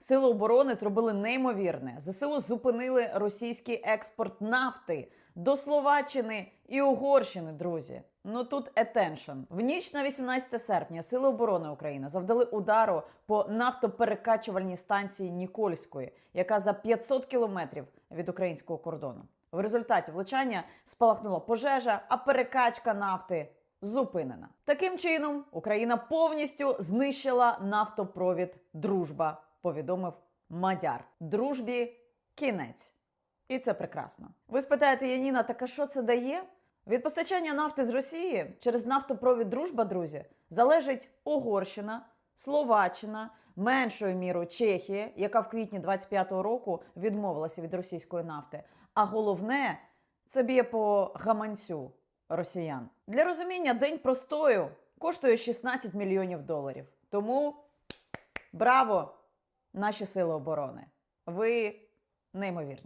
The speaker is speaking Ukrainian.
Сили оборони зробили неймовірне. ЗСУ зупинили російський експорт нафти до Словаччини і Угорщини, друзі. Ну тут attention. В ніч на 18 серпня Сили оборони України завдали удару по нафтоперекачувальній станції Нікольської, яка за 500 кілометрів від українського кордону. В результаті влучання спалахнула пожежа, а перекачка нафти зупинена. Таким чином, Україна повністю знищила нафтопровід Дружба, повідомив Мадяр. Дружбі кінець. І це прекрасно. Ви спитаєте, Яніна, так а що це дає? Від постачання нафти з Росії через нафтопровід Дружба, друзі, залежить Угорщина, Словаччина, меншою мірою Чехія, яка в квітні 25-го року відмовилася від російської нафти. А головне, це б'є по гаманцю росіян. Для розуміння, день простою коштує 16 мільйонів доларів. Тому браво, наші сили оборони! Ви неймовірні.